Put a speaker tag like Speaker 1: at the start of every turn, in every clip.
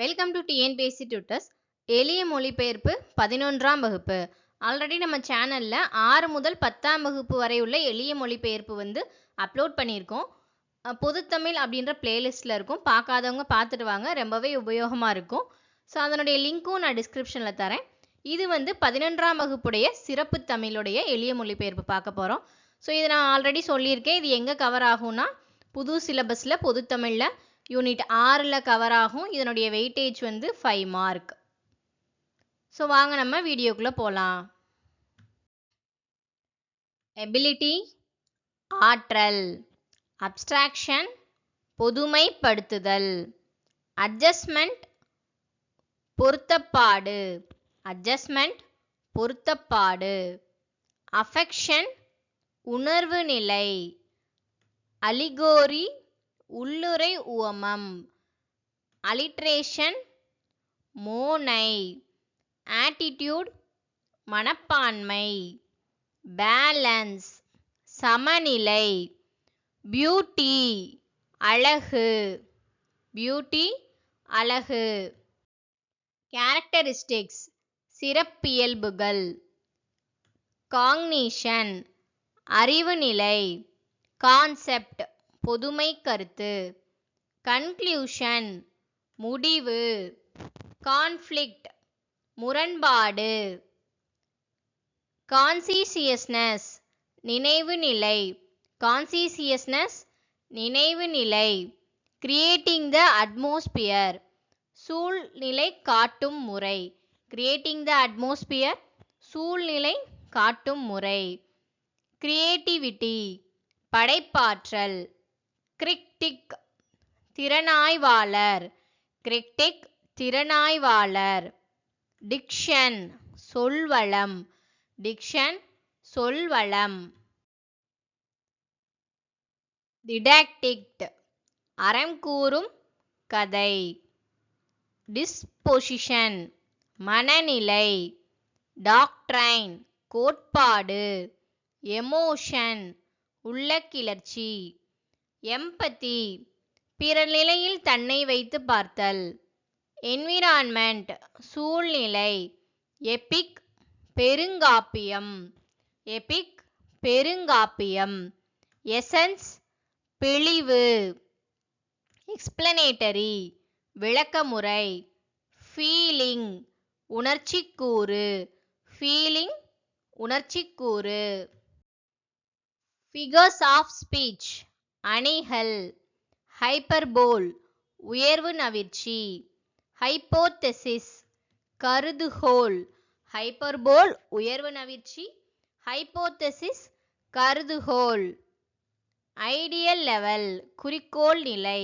Speaker 1: Welcome to TNPSC tutors எளிய மொழிபெயர்ப்பு பதினொன்றாம் வகுப்பு. ஆல்ரெடி நம்ம சேனலில் ஆறு முதல் பத்தாம் வகுப்பு வரை உள்ள எளிய மொழிபெயர்ப்பு வந்து அப்லோட் பண்ணியிருக்கோம். பொதுத்தமிழ் அப்படின்ற பிளேலிஸ்ட்டில் இருக்கும். பார்க்காதவங்க பார்த்துட்டு வாங்க. ரொம்பவே உபயோகமாக இருக்கும். ஸோ அதனுடைய லிங்க்கும் நான் டிஸ்கிரிப்ஷனில் தரேன். இது வந்து பதினொன்றாம் வகுப்புடைய சிறப்பு தமிழுடைய எளிய மொழிபெயர்ப்பு பார்க்க போகிறோம் ஸோ இது நான் ஆல்ரெடி சொல்லியிருக்கேன். இது எங்கே கவர் ஆகும்னா புது சிலபஸில் பொதுத்தமிழில் யூனிட் ஆறில் கவர் ஆகும். இதனுடைய வெயிட்டேஜ் வந்து ஃபைவ் மார்க் ஸோ வாங்க நம்ம வீடியோக்குள்ளே போகலாம் எபிலிட்டி ஆற்றல் அப்ஸ்ட்ராக்ஷன் பொதுமைப்படுத்துதல் அட்ஜஸ்ட்மெண்ட் பொருத்தப்பாடு அட்ஜஸ்ட்மெண்ட் பொருத்தப்பாடு அஃபெக்ஷன் உணர்வு நிலை அலிகோரி உள்ளுரை உவமம். அலிட்ரேஷன் மோனை. ஆட்டிடியூட் மனப்பான்மை. பேலன்ஸ் சமநிலை. பியூட்டி அழகு. பியூட்டி அழகு. கேரக்டரிஸ்டிக்ஸ் சிறப்பியல்புகள். காங்னிஷன் அறிவு நிலை கான்செப்ட் பொதுமை கருத்து. கன்க்ளூஷன் முடிவு. கான்ஃப்ளிக்ட் முரண்பாடு. கான்சீசியஸ்னஸ் நினைவு நிலை. கான்சீசியஸ்னஸ் நினைவு நிலை. கிரியேட்டிங் த அட்மாஸ்பியர் சூழ்நிலை காட்டும் முறை. கிரியேட்டிங் த அட்மாஸ்பியர் சூழ்நிலை காட்டும் முறை. கிரியேட்டிவிட்டி படைப்பாற்றல். கிரிக்டிக் திறனாய்வாளர். கிரிக்டிக் திறனாய்வாளர். டிக்ஷன் சொல்வளம். டிக்ஷன் சொல்வளம். டிடாக்டிக்ட். அறம் கூறும் கதை. டிஸ்பொசிஷன். மனநிலை. டாக்ட்ரைன். கோட்பாடு. எமோஷன். உள்ள கிளர்ச்சி எம்பத்தி. பிறர் நிலையில் தன்னை வைத்து பார்த்தல். என்விரான்மெண்ட் சூழ்நிலை எபிக் பெருங்காப்பியம். எபிக் பெருங்காப்பியம். எசன்ஸ் பிழிவு. எக்ஸ்பிளனேட்டரி விளக்கமுறை. ஃபீலிங் உணர்ச்சிக்கூறு. ஃபீலிங் உணர்ச்சிக்கூறு. ஃபிகர்ஸ் ஆஃப் ஸ்பீச் அணிகள். ஹைப்பர்போல் உயர்வு நவிர்ச்சி ஹைப்போதெசிஸ் கருதுகோள். ஹைப்பர்போல் உயர்வு நவிர்ச்சி ஹைப்போதெசிஸ் கருதுகோள். ஐடியல் லெவல் குறிக்கோள் நிலை.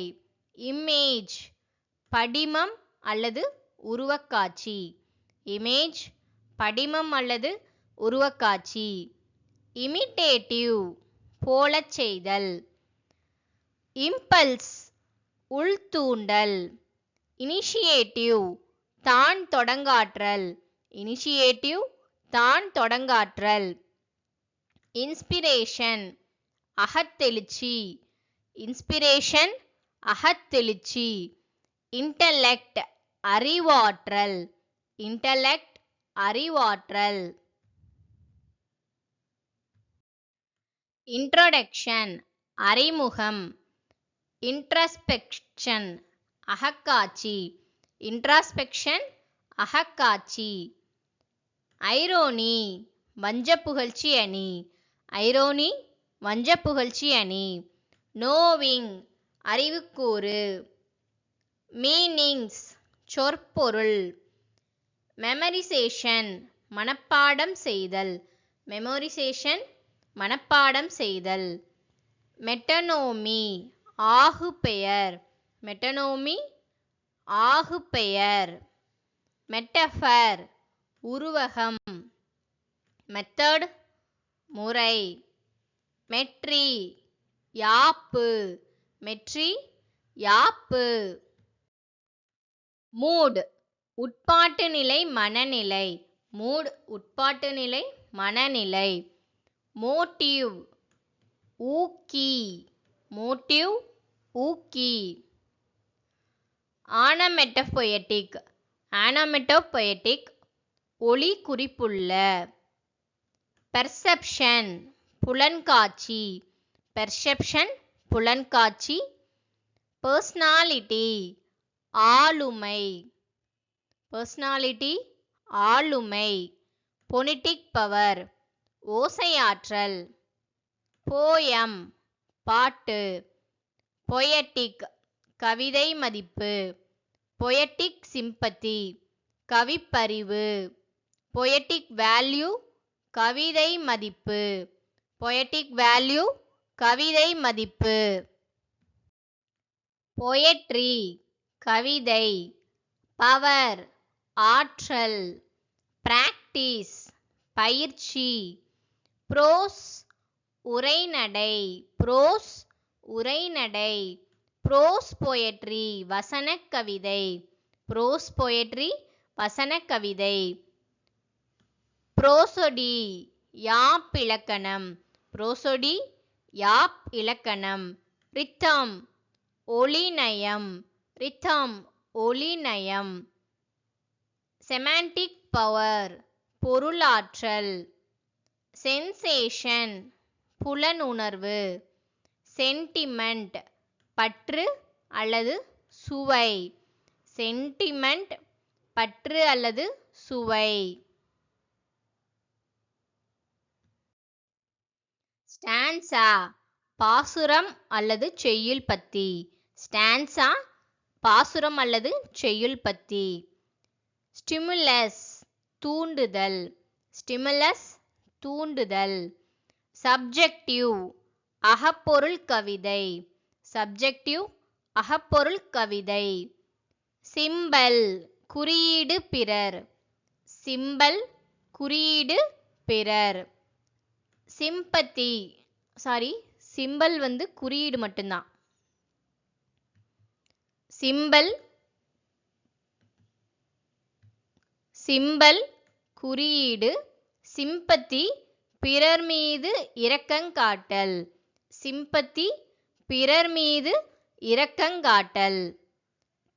Speaker 1: இமேஜ் படிமம் அல்லது உருவக்காட்சி. இமேஜ் படிமம் அல்லது உருவக்காட்சி. இமிட்டேட்டிவ் போலச் செய்தல். இம்பல்ஸ் உள்தூண்டல் இனிஷியேட்டிவ் தான் தொடங்காற்றல் இனிஷியேட்டிவ் தான் தொடங்காற்றல் இன்ஸ்பிரேஷன் அகத்தெழுச்சி இன்ஸ்பிரேஷன் அகத்தெழுச்சி இன்டலெக்ட் அறிவாற்றல் இன்டலெக்ட் அறிவாற்றல். இன்ட்ரோடக்ஷன் அறிமுகம் இன்ட்ரஸ்பெக்ஷன் அகக்காட்சி. இன்ட்ராஸ்பெக்ஷன் அகக்காட்சி. ஐரோனி வஞ்ச புகழ்ச்சி அணி. ஐரோனி வஞ்ச புகழ்ச்சி அணி. நோவிங் அறிவுக்கூறு. மீனிங்ஸ் சொற்பொருள். மெமரிசேஷன் மனப்பாடம் செய்தல். மெமோரிசேஷன் மனப்பாடம் செய்தல். மெட்டனோமி ஆகு பெயர் மெட்டனோமி ஆகுப்பெயர் மெட்டஃபர் உருவகம். மெத்தட் முறை. மெட்ரி யாப்பு. மெட்ரி யாப்பு. மூட் உட்பாட்டு நிலை மனநிலை. மூட் உட்பாட்டு நிலை மனநிலை. மோட்டிவ் ஊக்கி. மோட்டிவ் ஊக்கி. ஆனமெட்டபொயட்டிக் ஆனமெட்டோபொயட்டிக் ஒளி குறிப்புள்ள பெர்செப்ஷன் புலன்காட்சி. பெர்செப்ஷன் புலன்காட்சி. பர்சனாலிட்டி ஆளுமை. பர்சனாலிட்டி ஆளுமை. Phonetic power. ஓசையாற்றல். போயம். பாட்டு. பொயட்டிக் கவிதை மதிப்பு. பொயட்டிக் சிம்பத்தி கவிப்பறிவு. பொயட்டிக் வேல்யூ கவிதை மதிப்பு. பொயட்டிக் வேல்யூ கவிதை மதிப்பு. பொயட்ரி கவிதை. பவர் ஆற்றல். பிராக்டிஸ் பயிற்சி. ப்ரோஸ் உரைநடை ப்ரோஸ் உரைநடை ப்ரோஸ் போயட்ரி வசனக் கவிதை ப்ரோஸ் பொயட்ரி வசனக் கவிதை. புரோசொடி யாப் இலக்கணம் புரோசொடி யாப் இலக்கணம். ரித்தம் ஒளிநயம் ரித்தம் ஒளிநயம். செமாண்டிக் பவர் பொருளாற்றல். சென்சேஷன் புலனுணர்வு சென்டிமெண்ட் பற்று அல்லது சுவை. சென்டிமெண்ட் பற்று அல்லது சுவை. ஸ்டான்சா பாசுரம் அல்லது செய்யுள் பத்தி. ஸ்டான்சா பாசுரம் அல்லது செய்யுள் பத்தி. ஸ்டிமுலஸ் தூண்டுதல். ஸ்டிமுலஸ் தூண்டுதல். சப்ஜெக்டிவ் அகப்பொருள் கவிதை. சப்ஜெக்டிவ் அகப்பொருள் கவிதை. சிம்பல் குறியீடு பிறர். சிம்பல் குறியீடு பிறர். சிம்பத்தி சாரி சிம்பல் வந்து குறியீடு மட்டும்தான். சிம்பல் சிம்பல் குறியீடு. சிம்பத்தி பிறர் மீது இரக்கங்காட்டல் சிம்பத்தி பிறர் மீது இரக்கங்காட்டல்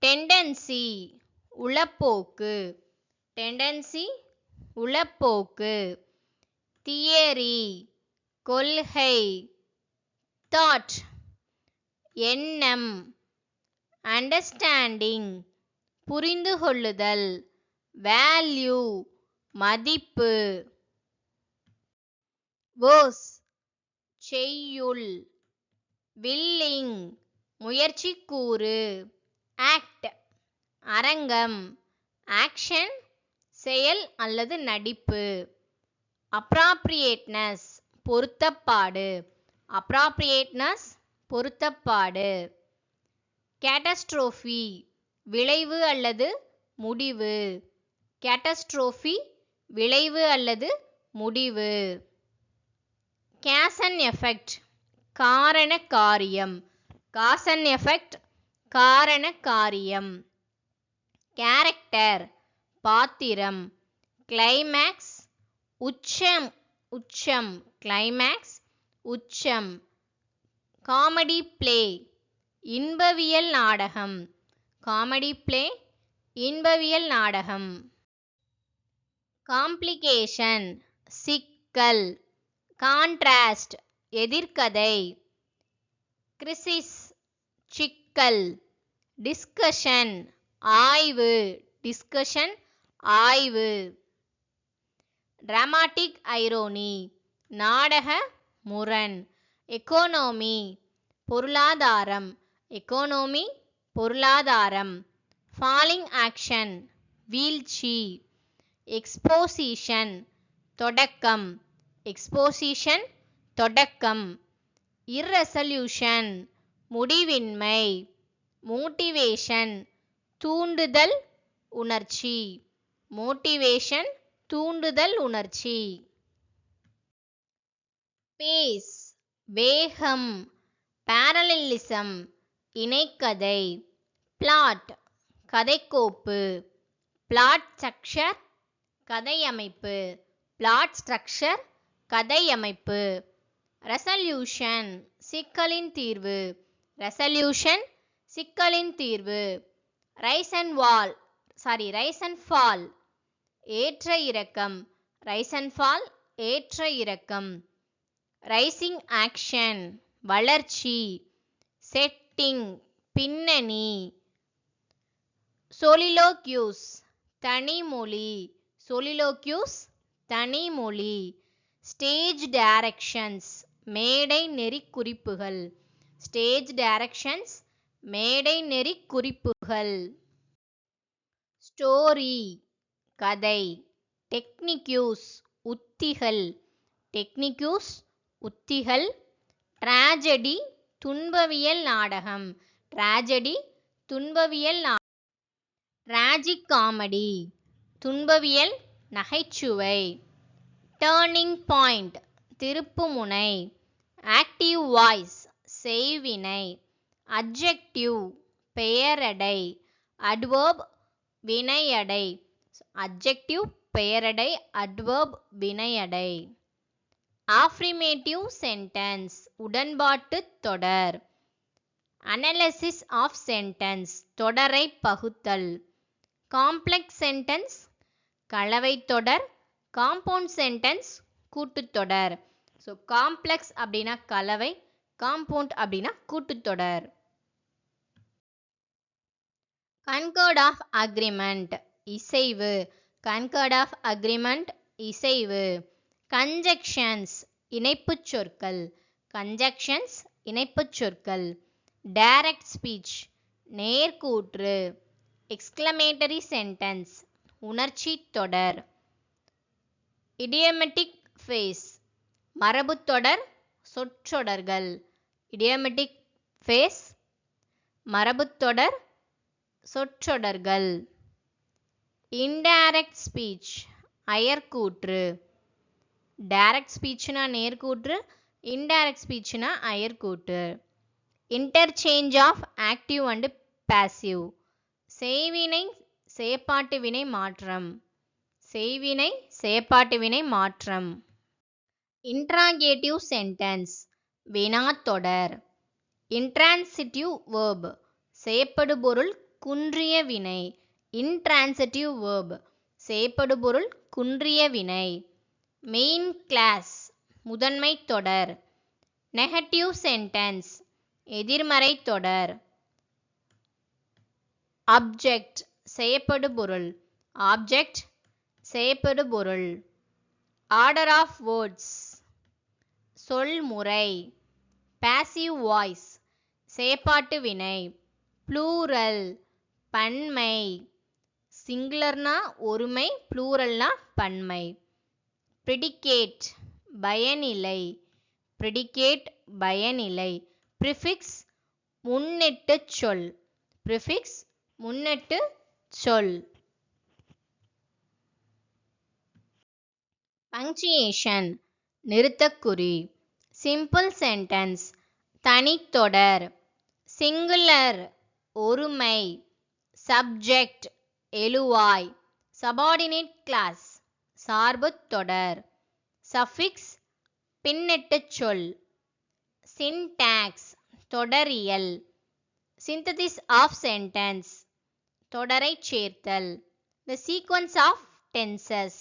Speaker 1: டெண்டன்சி உளப்போக்கு. டெண்டன்சி உளப்போக்கு. தியரி கொள்கை. தாட் எண்ணம். அண்டர்ஸ்டாண்டிங் புரிந்து கொள்ளுதல் வேல்யூ மதிப்பு. வேர்ஸ் செய்யுள். வில்லிங். முயற்சி கூறு ஆக்ட். அரங்கம். ஆக்ஷன். செயல் அல்லது நடிப்பு. அப்ராப்ரியேட்னஸ். பொருத்தப்பாடு. அப்ராப்ரியேட்னஸ். பொருத்தப்பாடு. கேட்டஸ்ட்ரோஃபி. விளைவு அல்லது முடிவு. கேட்டஸ்ட்ரோஃபி. விளைவு அல்லது முடிவு. கேசன் எஃபெக்ட் காரண காரியம் காசன் எஃபெக்ட் காரண காரியம் கேரக்டர் பாத்திரம் கிளைமேக்ஸ் உச்சம் உச்சம் கிளைமேக்ஸ் உச்சம் காமெடி பிளே இன்பவியல் நாடகம் காமெடி பிளே இன்பவியல் நாடகம் காம்ப்ளிகேஷன் சிக்கல் கான்ட்ராஸ்ட் எதிர்கதை. கிரிசிஸ் சிக்கல். டிஸ்கஷன் ஆய்வு. டிஸ்கஷன் ஆய்வு. டிராமாட்டிக் ஐரோனி நாடக முரண். எக்கோனோமி பொருளாதாரம். எக்கோனோமி பொருளாதாரம். ஃபாலிங் ஆக்ஷன் வீழ்ச்சி. எக்ஸ்போசிஷன் தொடக்கம். எக்ஸ்போசிஷன் தொடக்கம். இர்ரெசல்யூஷன் முடிவின்மை. மோட்டிவேஷன் தூண்டுதல் உணர்ச்சி. மோட்டிவேஷன் தூண்டுதல் உணர்ச்சி. பேஸ் வேகம். பேரலிசம் இணைக்கதை. பிளாட் கதைக்கோப்பு. பிளாட் ஸ்ட்ரக்சர் கதையமைப்பு. பிளாட் ஸ்ட்ரக்சர் கதையமைப்பு. ரெசல்யூஷன் சிக்கலின் தீர்வு. ரெசல்யூஷன் சிக்கலின் தீர்வு. Rise and wall sorry rise and fall ஏற்ற இறக்கம். ரைஸ் அண்ட் ஃபால் ஏற்ற இறக்கம். ரைசிங் ஆக்ஷன் வளர்ச்சி. செட்டிங் பின்னணி. சொலிலோக்யூஸ் தனிமொழி. சொலிலோக்யூஸ் தனிமொழி. ஸ்டேஜ் டைரக்ஷன்ஸ் மேடை நெறி குறிப்புகள். ஸ்டேஜ் டைரக்ஷன்ஸ் மேடை நெறி குறிப்புகள். ஸ்டோரி கதை. டெக்னிக்யூஸ் உத்திகள். டெக்னிக்யூஸ் உத்திகள். ட்ராஜடி துன்பவியல் நாடகம். ட்ராஜடி துன்பவியல் நா டிராஜிக் காமெடி. துன்பவியல் நகைச்சுவை. டேர்னிங் பாயிண்ட் திருப்புமுனை ஆக்டிவ் வாய்ஸ் செய்வினை அப்ஜெக்டிவ் பெயரடை அட்வர்ப் வினையடை. அப்ஜெக்டிவ் பெயரடை அட்வர்ப் வினையடை. ஆஃப்ரிமேட்டிவ் சென்டென்ஸ் உடன்பாட்டு தொடர். அனலிசிஸ் ஆஃப் சென்டென்ஸ் தொடரை பகுத்தல். காம்ப்ளெக்ஸ் சென்டென்ஸ் கலவை தொடர். காம்பவுண்ட் சென்டென்ஸ் கூட்டுத்தொடர். ஸோ காம்ப்ளெக்ஸ் அப்படின்னா கலவை காம்பவுண்ட் அப்படின்னா கூட்டுத்தொடர். கன்கர்ட் ஆஃப் அக்ரிமெண்ட் இசைவு. கன்கர்ட் ஆஃப் அக்ரிமெண்ட் இசைவு. கன்ஜெக்ஷன்ஸ் இணைப்புச் சொற்கள். கன்ஜெக்ஷன்ஸ் இணைப்புச் சொற்கள். டைரக்ட் ஸ்பீச் நேர்கூற்று. எக்ஸ்கிளமேட்டரி சென்டென்ஸ் உணர்ச்சி தொடர். இடியமெட்டிக் ஃபேஸ் மரபுத்தொடர் சொற்றொடர்கள். இடியமெட்டிக் ஃபேஸ் மரபுத்தொடர் சொற்றொடர்கள். இன்டைரக்ட் ஸ்பீச் அயர்கூற்று டைரக்ட் ஸ்பீச்னா நேர்கூற்று இன்டைரக்ட் ஸ்பீச்னா அயர்கூற்று interchange of active and passive செய்வினை செயப்பாட்டு வினை மாற்றம். செய்வினை செயற்பாட்டு வினை மாற்றம். இன்ட்ராகேட்டிவ் சென்டென்ஸ் வினாத்தொடர். இன்ட்ரான்சிட்டிவ் வேர்ப் செயப்படுபொருள் குன்றிய வினை. இன்ட்ரான்சிட்டிவ் வேர்ப் செயப்படுபொருள் குன்றிய வினை. மெயின் கிளாஸ் முதன்மை தொடர். நெகட்டிவ் சென்டென்ஸ் எதிர்மறை தொடர். அப்ஜெக்ட் செயப்படுபொருள் ஆப்ஜெக்ட் செயப்படுபொருள் ஆர்டர் ஆஃப் வேர்ட்ஸ் சொல்முறை. பாசிவ் வாய்ஸ் செயப்பாட்டு வினை. ப்ளூரல் பன்மை. சிங்குலர்னா ஒருமை ப்ளூரல்னா பன்மை. ப்ரிடிகேட் பயனிலை. ப்ரிடிகேட் பயனிலை. ப்ரிஃபிக்ஸ் முன்னெட்டு சொல். ப்ரிஃபிக்ஸ் முன்னெட்டு சொல். பங்க்சுயேஷன் நிறுத்தக்குறி சிம்பிள் சென்டென்ஸ் தனித்தொடர் சிங்குலர் ஒருமை சப்ஜெக்ட் எழுவாய் சபார்டினேட் கிளாஸ் சார்புத் தொடர் சஃபிக்ஸ் பின்னெட்டுச் சொல் சின்டாக்ஸ் தொடரியல் சிந்ததிஸ் ஆஃப் சென்டென்ஸ் தொடரைச் சேர்த்தல் த சீக்வன்ஸ் ஆஃப் டென்சஸ்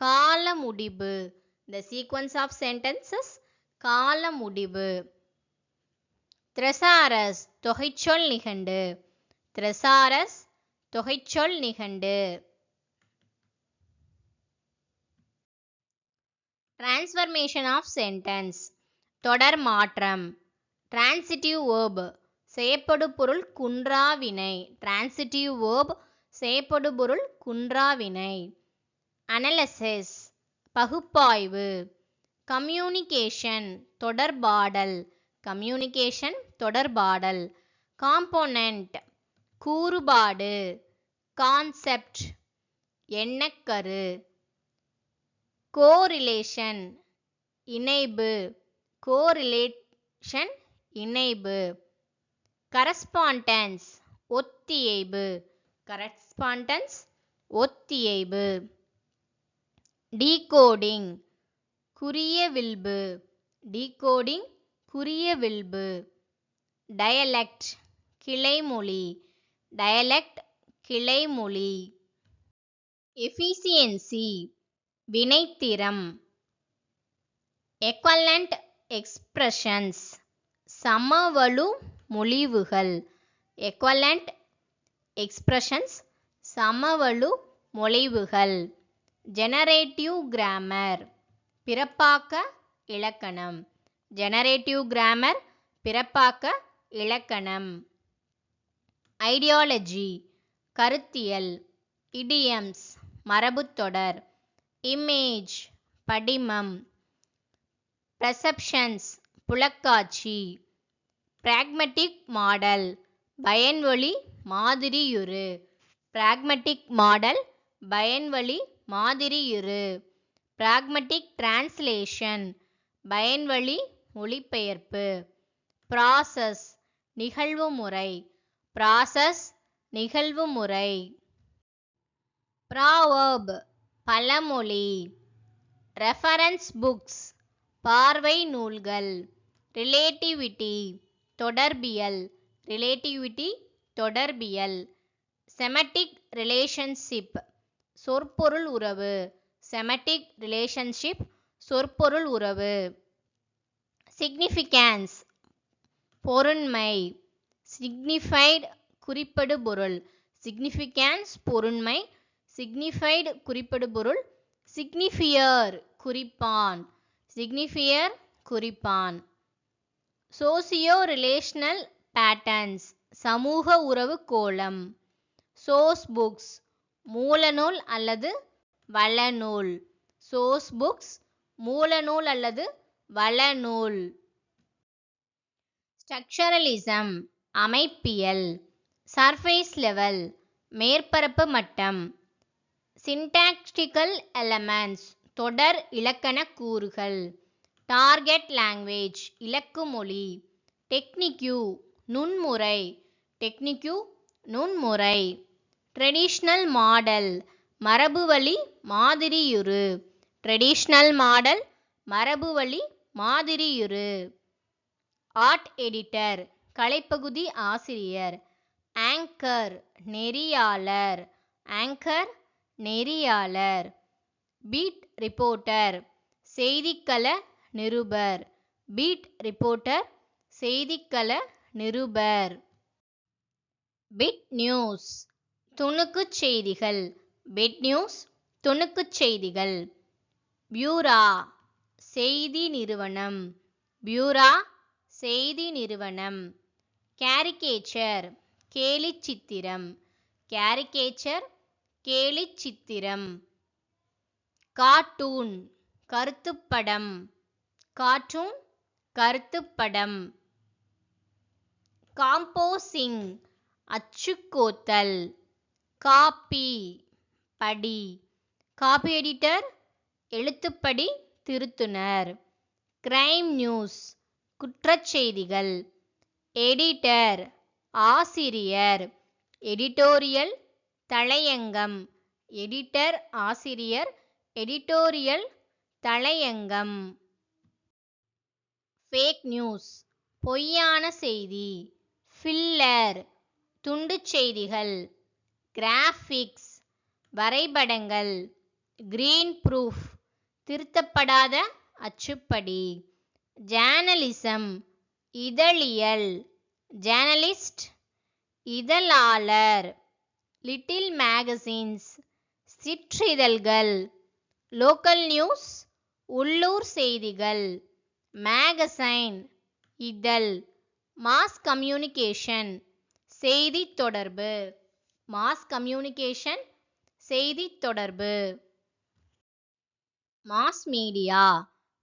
Speaker 1: கால முடிவு த சீக்வன்ஸ் ஆஃப் சென்டென்சஸ் கால முடிவு த்ரெசாரஸ் தொகைச்சொல் நிகண்டு. த்ரெசாரஸ் தொகைச்சொல் நிகண்டு. டிரான்ஸ்ஃபர்மேஷன் ஆஃப் சென்டென்ஸ் தொடர் மாற்றம். டிரான்சிட்டிவ் வேர்ப் செயப்படு பொருள் குன்றாவினை. டிரான்சிட்டிவ் வேர்ப் செயப்படு பொருள் குன்றாவினை. அனலசிஸ் பகுப்பாய்வு கம்யூனிகேஷன் தொடர்பாடல் கம்யூனிகேஷன் தொடர்பாடல் காம்போனன்ட் கூறுபாடு கான்செப்ட் எண்ணக்கரு கோரிலேஷன் இணைப்பு கோரிலேஷன் இணைப்பு கரஸ்பாண்டன்ஸ் ஒத்தியைபு கரஸ்பாண்டன்ஸ் ஒத்தியைபு. டீகோடிங் குறிய வில்பு டீகோடிங் குறிய வில்பு டயலெக்ட் கிளைமொழி. டயலெக்ட் கிளைமொழி. எஃபிசியன்சி வினைத்திறம். எக்வலண்ட் எக்ஸ்பிரஷன்ஸ் சமவலு மொழிவுகள். எக்வலண்ட் எக்ஸ்பிரஷன்ஸ் சமவலு மொழிவுகள். ஜெனரேட்டிவ் கிராமர் பிறப்பாக்க இலக்கணம். ஜெனரேட்டிவ் கிராமர் பிறப்பாக்க இலக்கணம். ஐடியாலஜி கருத்தியல் இடியம்ஸ் மரபுத்தொடர் இமேஜ் படிமம். பிரசப்ஷன்ஸ் புலக்காட்சி. பிராக்மெட்டிக் மாடல் பயன்வழி மாதிரியுரு பிராக்மெட்டிக் மாடல் பயன்வழி மாதிரியுரு பிராக்மெட்டிக் டிரான்ஸ்லேஷன் பயன்வழி மொழிபெயர்ப்பு. ப்ராசஸ் நிகழ்வுமுறை ப்ராசஸ் நிகழ்வுமுறை ப்ராவர்ப் பழமொழி. ரெஃபரன்ஸ் புக்ஸ் பார்வை நூல்கள். ரிலேட்டிவிட்டி தொடர்பியல். ரிலேட்டிவிட்டி தொடர்பியல். செமட்டிக் ரிலேஷன்ஷிப் சொற்பொருள் உறவு செமட்டிக் ரிலேஷன்ஷிப் சொற்பொருள் உறவு. சிக்னிஃபிகன்ஸ் பொருண்மை. சிக்னிஃபைடு குறிப்படு பொருள் சிக்னிஃபிகன்ஸ் பொருண்மை. சிக்னிஃபைடு குறிப்படு பொருள் சிக்னிஃபியர் குறிப்பான். சிக்னிஃபியர் குறிப்பான். சோசியோ ரிலேஷனல் பேட்டர்ன்ஸ் சமூக உறவு கோலம் சோர்ஸ் புக்ஸ் மூலநூல் அல்லது வளநூல். சோர்ஸ் புக்ஸ் மூலநூல் அல்லது வளநூல். ஸ்ட்ரக்சரலிசம் அமைப்பியல். சர்ஃபேஸ் லெவல் மேற்பரப்பு மட்டம். சின்டாக்டிக்கல் எலமெண்ட்ஸ் தொடர் இலக்கண கூறுகள். டார்கெட் லாங்குவேஜ் இலக்கு மொழி. டெக்னிக்யூ நுண்முறை. டெக்னிக்யூ நுண்முறை. ட்ரெடிஷ்னல் மாடல் மரபுவழி மாதிரியுரு ட்ரெடிஷ்னல் மாடல் மரபுவழி மாதிரியுரு ஆர்ட் எடிட்டர் கலைப்பகுதி ஆசிரியர். ஆங்கர் நெறியாளர். ஆங்கர் நெறியாளர். பீட் ரிப்போர்ட்டர் செய்திக்கள நிருபர். பீட் ரிப்போர்ட்டர் செய்திக்கள நிருபர். பிட் நியூஸ் துணுக்குச் செய்திகள். பெட் நியூஸ் துணுக்குச் செய்திகள். பியூரா செய்தி நிறுவனம். பியூரா செய்தி நிறுவனம். கேரிகேச்சர் கேலிச் சித்திரம் கேரிகேச்சர் கேலிச் சித்திரம் கார்ட்டூன் கருத்துப்படம். கார்ட்டூன் கருத்துப்படம். காம்போசிங் அச்சுக்கோத்தல். காப்பி படி. காப்பி எடிட்டர் எழுத்துப்படி திருத்துனர். கிரைம் நியூஸ் குற்றச்செய்திகள் எடிட்டர் ஆசிரியர். எடிட்டோரியல் தலையங்கம். எடிட்டர் ஆசிரியர். எடிட்டோரியல் தலையங்கம். ஃபேக் நியூஸ் பொய்யான செய்தி. ஃபில்லர் துண்டுச் செய்திகள். கிராஃபிக்ஸ் வரைபடங்கள் கிரீன் ப்ரூஃப் திருத்தப்படாத அச்சுப்படி ஜேர்னலிசம் இதழியல் ஜேர்னலிஸ்ட் இதழாளர் லிட்டில் மேகசின்ஸ் சிற்றிதழ்கள் லோக்கல் நியூஸ் உள்ளூர் செய்திகள் மேகசைன் இதழ் மாஸ் கம்யூனிகேஷன் செய்தி தொடர்பு. மாஸ் கம்யூனிகேஷன் செய்தி தொடர்பு மாஸ் மீடியா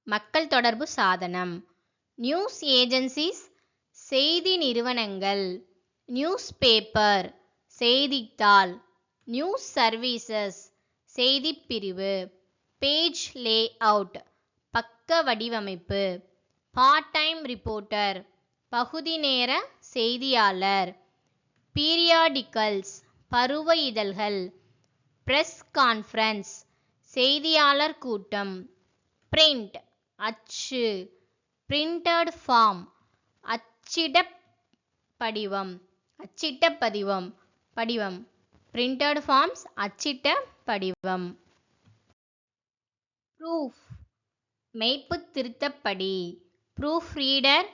Speaker 1: மக்கள் தொடர்பு சாதனம். நியூஸ் ஏஜென்சிஸ் செய்தி நிறுவனங்கள். நியூஸ் பேப்பர் செய்தித்தாள். நியூஸ் சர்வீசஸ் செய்தி பிரிவு பேஜ் லே அவுட் பக்க வடிவமைப்பு. பார்ட் டைம் ரிப்போர்ட்டர் பகுதி நேர செய்தியாளர். பீரியாடிக்கல்ஸ் பருவ இதழ்கள். பிரஸ் கான்ஃபரன்ஸ் செய்தியாளர் கூட்டம். பிரிண்ட் அச்சு. பிரிண்டட் ஃபார்ம் அச்சிட படிவம். அச்சிட்ட பதிவம் படிவம். பிரிண்டட் ஃபார்ம்ஸ் அச்சிட்ட படிவம். ப்ரூஃப் மெய்ப்பு திருத்தப்படி. ப்ரூஃப் ரீடர்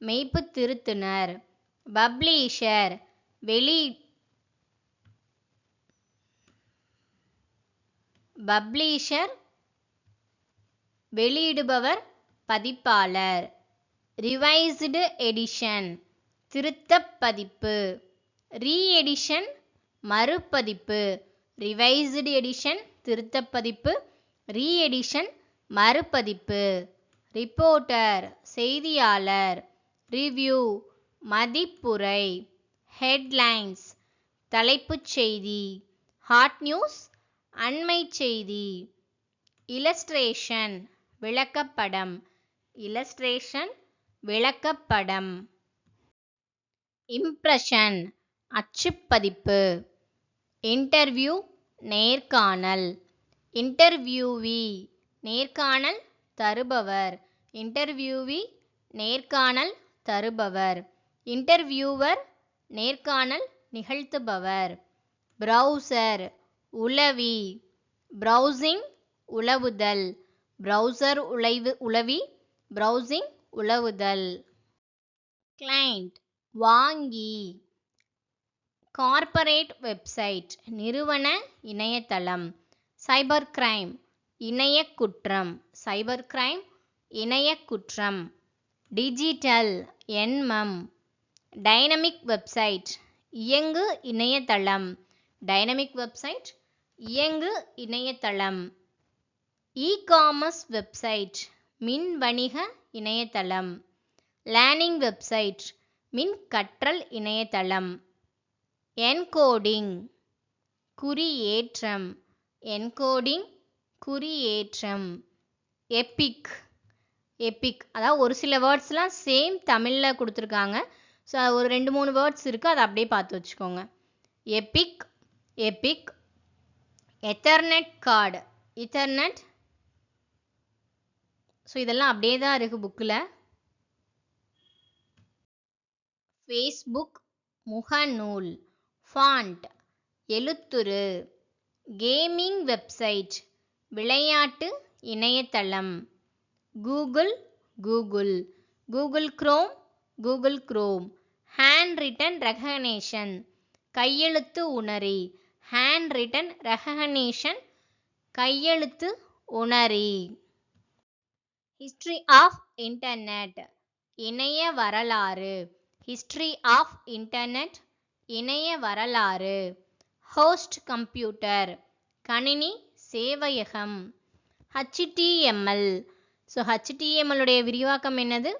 Speaker 1: மெய்ப்பு திருத்துனர். பப்ளிஷர் வெளி பப்ளிஷர் வெளியிடுபவர் பதிப்பாளர். ரிவைஸ்டு எடிஷன் திருத்தப் பதிப்பு. ரீஎடிஷன் மறுபதிப்பு. ரிவைஸ்டு எடிஷன் திருத்தப் பதிப்பு. ரீஎடிஷன் மறுபதிப்பு. ரிப்போர்ட்டர் செய்தியாளர். ரிவ்யூ மதிப்புரை. ஹெட்லைன்ஸ் தலைப்புச் செய்தி. ஹாட் நியூஸ் அண்மை செய்தி. இலஸ்ட்ரேஷன் விளக்கப்படம். இலஸ்ட்ரேஷன் விளக்கப்படம். இம்ப்ரஷன் அச்சுப்பதிப்பு. இன்டர்வியூ நேர்காணல். இன்டர்வியூவி நேர்காணல் தருபவர். இன்டர்வியூவி நேர்காணல் தருபவர். இன்டர்வியூவர் நேர்காணல் நிகழ்த்துபவர். ப்ரௌசர் உளவி. ப்ரௌசிங் உளவுதல். ப்ரௌசர் உழைவு உளவி. ப்ரௌசிங் உளவுதல். கிளைண்ட் வாங்கி. கார்ப்பரேட் வெப்சைட் நிறுவன இணையதளம். சைபர் கிரைம் இணைய குற்றம் சைபர் கிரைம் இணைய குற்றம் டிஜிட்டல் என்மம். டைனமிக் வெப்சைட் இயங்கு இணையதளம். டைனமிக் வெப்சைட் இயங்கு இணையதளம். இ காமர்ஸ் வெப்சைட் மின் வணிக இணையதளம். லேர்னிங் வெப்சைட் மின் கற்றல் இணையதளம். என்கோடிங் குறியேற்றம். என்கோடிங் குறியேற்றம். எப்பிக் எப்பிக் அதாவது ஒரு சில வேர்ட்ஸ்லாம் சேம் தமிழில் கொடுத்துருக்காங்க. ஸோ ஒரு ரெண்டு மூணு வேர்ட்ஸ் இருக்குது அதை அப்படியே பார்த்து வச்சுக்கோங்க. Epic Epic Ethernet card Ethernet so இதெல்லாம் அப்படியே தான் இருக்குது புக்கில் ஃபேஸ்புக் முகநூல் ஃபாண்ட் எழுத்துரு கேமிங் வெப்சைட் விளையாட்டு இணையதளம் Google Google Google Chrome Google Chrome hand written recognition கையெழுத்து உணரி ஹேண்ட் ரிட்டன் ரெகனேஷன் கையெழுத்து உணரி. ஹிஸ்ட்ரி ஆஃப் இன்டர்நெட் இணைய வரலாறு. ஹிஸ்ட்ரி ஆஃப் இன்டர்நெட் இணைய வரலாறு. ஹோஸ்ட் கம்ப்யூட்டர் கணினி சேவையகம். ஹச்டிஎம்எல் ஸோ ஹச்டிஎம்எல்லுடைய விரிவாக்கம் என்னது?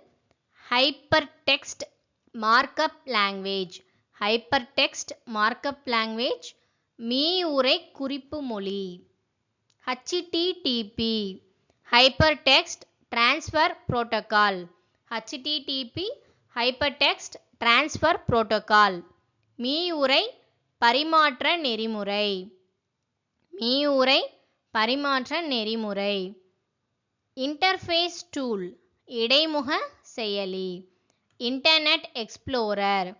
Speaker 1: Hyper text markup language hyper text markup language மீயுரை குறிப்பு மொழி. HTTP hyper text transfer protocol HTTP hyper text transfer protocol மீஉரை பரிமாற்ற நெறிமுறை. மீஉரை பரிமாற்ற நெறிமுறை. இன்டர்ஃபேஸ் டூல் இடைமுக செயலி. Internet Explorer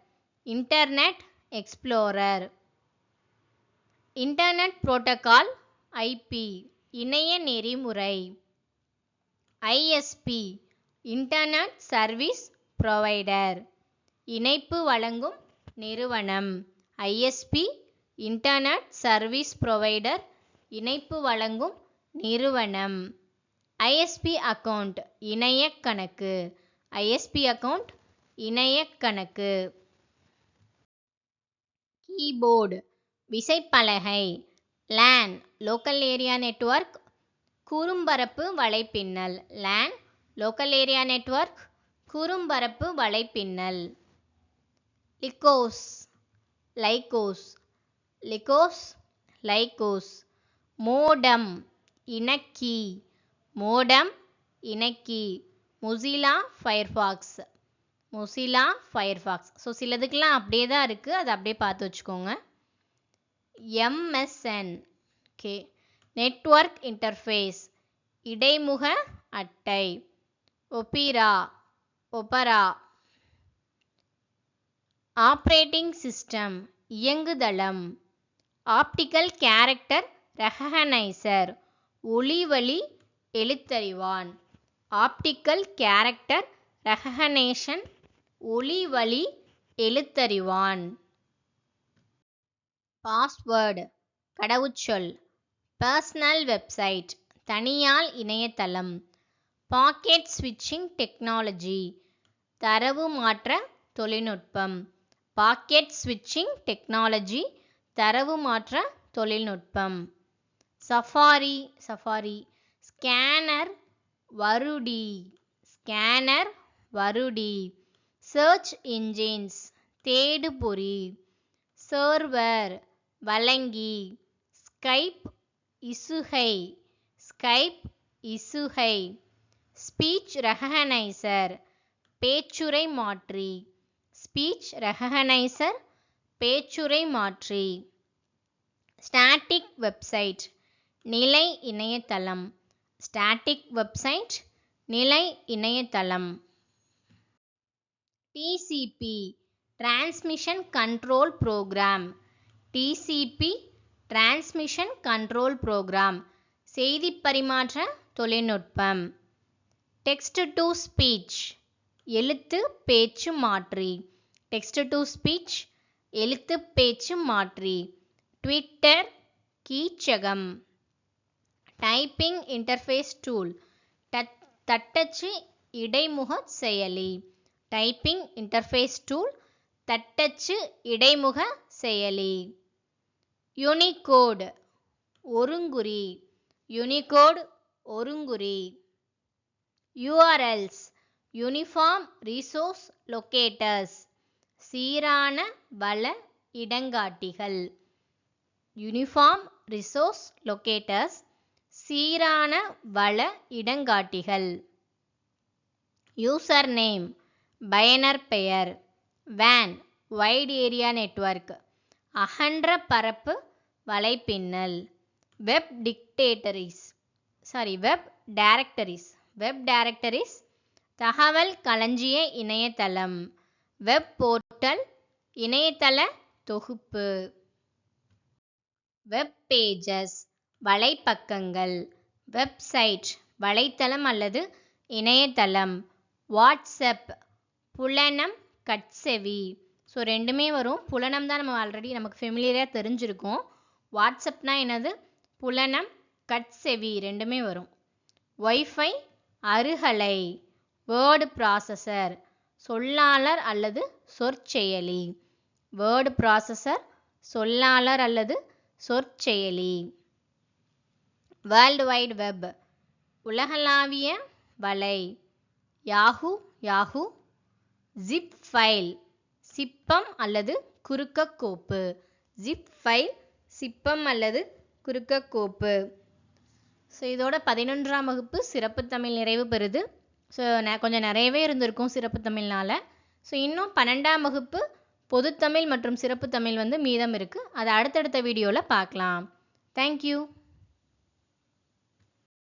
Speaker 1: Internet Explorer Internet protocol IP இணைய நெறிமுறை ஐஎஸ்பி இன்டர்நெட் சர்வீஸ் ப்ரொவைடர் இணைப்பு வழங்கும் நிறுவனம் ஐஎஸ்பி இன்டர்நெட் சர்வீஸ் ப்ரொவைடர் இணைப்பு வழங்கும் நிறுவனம். ஐஎஸ்பி அக்கவுண்ட் இணைய கணக்கு. ஐஎஸ்பி அக்கவுண்ட் இணைய கணக்கு. கீபோர்டு. விசைப்பலகை லேன் லோக்கல் ஏரியா நெட்வொர்க் குறும்பரப்பு வலைப்பின்னல் லேன் லோக்கல் ஏரியா நெட்வொர்க் குறும்பரப்பு வலைப்பின்னல். Lycos Lycos Lycos Lycos. Modem இணக்கி modem இணக்கி. Mozilla Firefox Mozilla Firefox. So சிலதுக்கெலாம் அப்படியே தான் இருக்குது அதை அப்படியே பார்த்து வச்சுக்கோங்க. எம்எஸ்என் ஓகே நெட்வொர்க் இன்டர்ஃபேஸ் இடைமுக அட்டை. ஒபிரா. ஒபரா. ஆப்ரேட்டிங் சிஸ்டம் இயங்குதளம். ஆப்டிக்கல் கேரக்டர் ரெகனைசர் ஒளிவழி எழுத்தறிவான். ஆப்டிக்கல் கேரக்டர் ரெகனேஷன் ஒளிவழி எழுத்தறிவான். பாஸ்வேர்டு கடவுச்சொல் பர்சனல் வெப்சைட் தனியால் இணையதளம் பாக்கெட் ஸ்விட்சிங் டெக்னாலஜி தரவு மாற்ற தொழில்நுட்பம் பாக்கெட் ஸ்விட்சிங் டெக்னாலஜி தரவு மாற்ற தொழில்நுட்பம் சஃபாரி சஃபாரி ஸ்கேனர் வருடி ஸ்கேனர் வருடி சர்ச் இன்ஜின்ஸ் தேடுபொறி சர்வர் வழங்கி. ஸ்கைப் இசுகை. ஸ்கைப் இசுகை. ஸ்பீச் ரெகனைசர் பேச்சுரை மாற்றி. ஸ்பீச் ரெகனைசர் பேச்சுரை மாற்றி. ஸ்டாட்டிக் வெப்சைட் நிலை இணையதளம். ஸ்டாட்டிக் வெப்சைட் நிலை இணையதளம். TCP transmission control program TCP transmission control program செய்தி பரிமாற்ற தொழில்நுட்பம் டெக்ஸ்ட் டு ஸ்பீச் எழுத்து பேச்சு மாற்றி டெக்ஸ்ட் டு ஸ்பீச் எழுத்து பேச்சு மாற்றி ட்விட்டர் கீச்சகம் டைப்பிங் இன்டர்ஃபேஸ் டூல் டச் தட்டச்சு இடைமுக செயலி டைப்பிங் இன்டர்ஃபேஸ் டூல் தட்டச்சு இடைமுக செயலி. யூனிகோடு ஒருங்குறி. யூனிகோடு ஒருங்குறி. யூஆர்எல்ஸ் யூனிஃபார்ம் ரிசோர்ஸ் லொக்கேட்டர்ஸ் சீரான வள இடங்காட்டிகள். யூனிஃபார்ம் ரிசோர்ஸ் லொக்கேட்டர்ஸ் சீரான வள இடங்காட்டிகள். யூசர் நேம் பயனர் பெயர். வேன் வைட் ஏரியா நெட்வொர்க் அகன்ற பரப்பு வலைப்பின்னல் web dictatories sorry web directories web directories தகவல் களஞ்சிய இணையதளம் வெப் போர்ட்டல் இணையதள தொகுப்பு வெப் பேஜஸ் வலைப்பக்கங்கள் வெப்சைட் வலைத்தளம் அல்லது இணையதளம் வாட்ஸ்அப் புலனம் கட்செவி. ஸோ ரெண்டுமே வரும். புலனம் தான் நம்ம ஆல்ரெடி நமக்கு ஃபெமிலியராக தெரிஞ்சிருக்கோம். வாட்ஸ்அப்னா என்னது? புலனம் கட்செவி ரெண்டுமே வரும். ஒய்ஃபை அருகலை வேர்டு ப்ராசஸர் சொல்லாளர் அல்லது சொற்செயலி. வேர்டு ப்ராசஸர் சொல்லாளர் அல்லது சொற்செயலி. வேர்ல்டு வைட் வெப் உலகளாவிய வலை யாஹூ யாஹூ ஜிப் ஃபைல் சிப்பம் அல்லது குறுக்க கோப்பு ஜிப் ஃபைல் சிப்பம் அல்லது குறுக்க கோப்பு ஸோ இதோட பதினொன்றாம் வகுப்பு சிறப்பு தமிழ் நிறைவு பெறுது. ஸோ கொஞ்சம் நிறையவே இருந்திருக்கும் சிறப்பு தமிழ்னால. ஸோ இன்னும் பன்னெண்டாம் வகுப்பு பொதுத்தமிழ் மற்றும் சிறப்பு தமிழ் வந்து மீதம் இருக்குது அதை அடுத்தடுத்த வீடியோவில் பார்க்கலாம். தேங்க்யூ